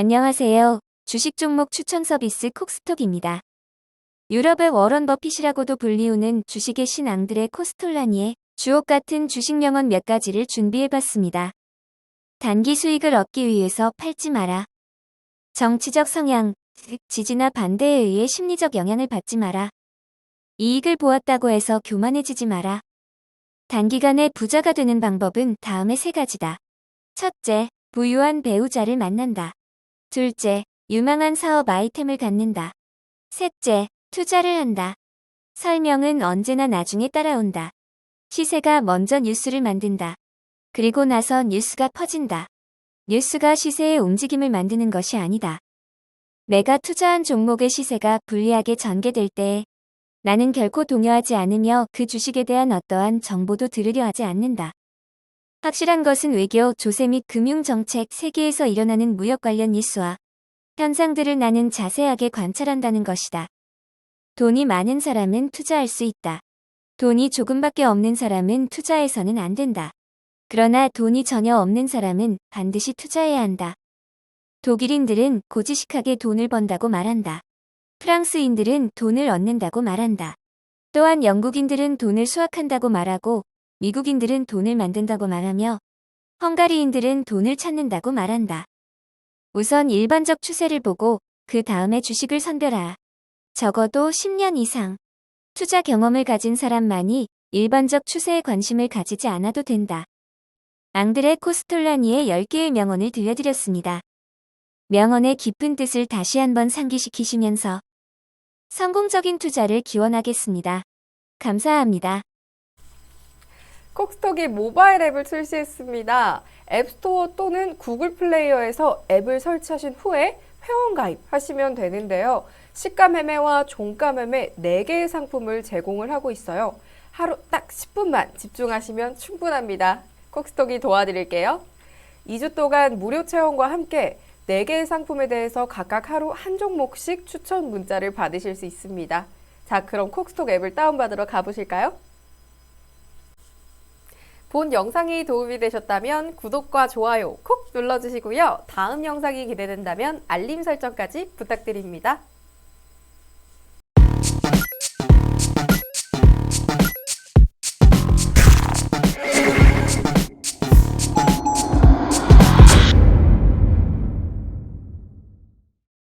안녕하세요. 주식 종목 추천 서비스 콕스톡입니다. 유럽의 워런 버핏이라고도 불리우는 주식의 신앙들의 코스톨라니에 주옥 같은 주식 명언 몇 가지를 준비해봤습니다. 단기 수익을 얻기 위해서 팔지 마라. 정치적 성향, 즉 지지나 반대에 의해 심리적 영향을 받지 마라. 이익을 보았다고 해서 교만해지지 마라. 단기간에 부자가 되는 방법은 다음의 세 가지다. 첫째, 부유한 배우자를 만난다. 둘째, 유망한 사업 아이템을 갖는다. 셋째, 투자를 한다. 설명은 언제나 나중에 따라온다. 시세가 먼저 뉴스를 만든다. 그리고 나서 뉴스가 퍼진다. 뉴스가 시세의 움직임을 만드는 것이 아니다. 내가 투자한 종목의 시세가 불리하게 전개될 때 나는 결코 동요하지 않으며 그 주식에 대한 어떠한 정보도 들으려 하지 않는다. 확실한 것은 외교, 조세 및 금융정책, 세계에서 일어나는 무역 관련 뉴스와 현상들을 나는 자세하게 관찰한다는 것이다. 돈이 많은 사람은 투자할 수 있다. 돈이 조금밖에 없는 사람은 투자해서는 안 된다. 그러나 돈이 전혀 없는 사람은 반드시 투자해야 한다. 독일인들은 고지식하게 돈을 번다고 말한다. 프랑스인들은 돈을 얻는다고 말한다. 또한 영국인들은 돈을 수확한다고 말하고 미국인들은 돈을 만든다고 말하며 헝가리인들은 돈을 찾는다고 말한다. 우선 일반적 추세를 보고 그 다음에 주식을 선별하. 적어도 10년 이상 투자 경험을 가진 사람만이 일반적 추세에 관심을 가지지 않아도 된다. 앙드레 코스톨라니의 10개의 명언을 들려드렸습니다. 명언의 깊은 뜻을 다시 한번 상기시키시면서 성공적인 투자를 기원하겠습니다. 감사합니다. 콕스톡이 모바일 앱을 출시했습니다. 앱스토어 또는 구글 플레이어에서 앱을 설치하신 후에 회원 가입하시면 되는데요. 시가 매매와 종가 매매 4개의 상품을 제공을 하고 있어요. 하루 딱 10분만 집중하시면 충분합니다. 콕스톡이 도와드릴게요. 2주 동안 무료 체험과 함께 4개의 상품에 대해서 각각 하루 한 종목씩 추천 문자를 받으실 수 있습니다. 자, 그럼 콕스톡 앱을 다운받으러 가보실까요? 본 영상이 도움이 되셨다면 구독과 좋아요 콕 눌러주시고요. 다음 영상이 기대된다면 알림 설정까지 부탁드립니다.